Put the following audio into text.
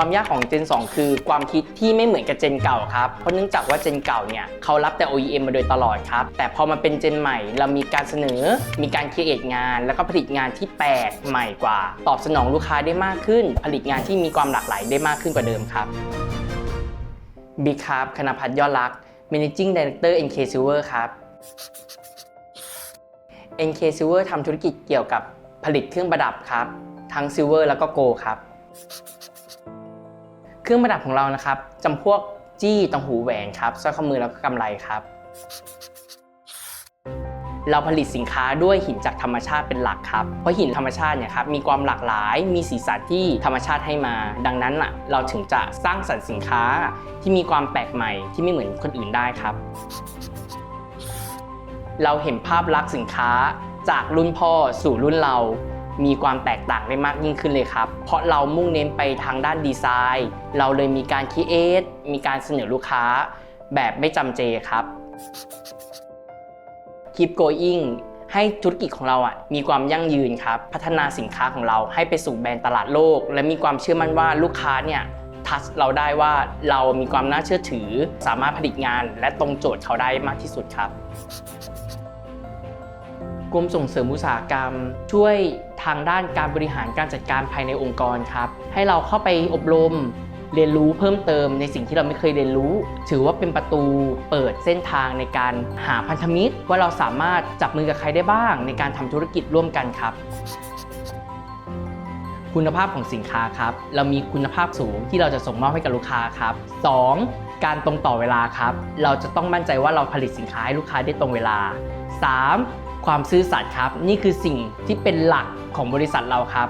ความยากของ Gen 2 คือความคิดที่ไม่เหมือนกับ Gen เก่าครับ เพราะเนื่องจากว่า Gen เก่าเนี่ยเขารับแต่ OEM มาโดยตลอดครับ แต่พอมาเป็น Gen ใหม่ เรามีการเสนอ มีการคิดงาน แล้วก็ผลิตงานที่แปลกใหม่กว่า ตอบสนองลูกค้าได้มากขึ้น ผลิตงานที่มีความหลากหลายได้มากขึ้นกว่าเดิมครับบิ๊กครับคณพัฒน์ยอดรัก Managing Director NK Silver ครับ NK Silver ทำธุรกิจเกี่ยวกับผลิตเครื่องประดับครับ ทั้ง Silver แล้วก็ Gold ครับ เครื่องประดับของเรานะครับจำพวกจี้ตังหูแหวนครับสร้อยข้อมือแล้วก็กำไรครับ เราผลิตสินค้าด้วยหินจากธรรมชาติเป็นหลักครับเพราะหินธรรมชาติเนี่ยครับมีความหลากหลาย มีสีสันที่ธรรมชาติให้มา ดังนั้นอะเราถึงจะสร้างสรรค์สินค้าที่มีความแปลกใหม่ที่ไม่เหมือนคนอื่นได้ครับ เราเห็นภาพลักษณ์สินค้าจากรุ่นพ่อสู่รุ่นเรา มีความแตกต่างได้มากยิ่งขึ้นเลยครับ เพราะเรามุ่งเน้นไปทางด้านดีไซน์ เราเลยมีการคิดเอทมีการเสนอลูกค้า แบบไม่จำเจครับ Keep going ให้ธุรกิจของเราอะมีความยั่งยืนครับ พัฒนาสินค้าของเราให้ไปสู่แบรนด์ตลาดโลก และมีความเชื่อมั่นว่าลูกค้าเนี่ยทัชเราได้ว่าเรามีความน่าเชื่อถือ สามารถผลิตงาน และตรงโจทย์เขาได้มากที่สุดครับกรมส่งเสริมอุตสาหกรรม ช่วย ทางด้านการบริหารการจัดการภายในองค์กรครับ ให้เราเข้าไปอบรมเรียนรู้เพิ่มเติมในสิ่งที่เราไม่เคยเรียนรู้ ถือว่าเป็นประตูเปิดเส้นทางในการหาพันธมิตร ว่าเราสามารถจับมือกับใครได้บ้าง ในการทำธุรกิจร่วมกันครับ คุณภาพของสินค้าครับ เรามีคุณภาพสูงที่เราจะส่งมอบให้กับลูกค้าครับ 2. การตรงต่อเวลาครับ เราจะต้องมั่นใจว่าเราผลิตสินค้าให้ลูกค้าได้ตรงเวลา 3. ความซื่อสัตย์ครับ นี่คือสิ่งที่เป็นหลักของบริษัทเราครับ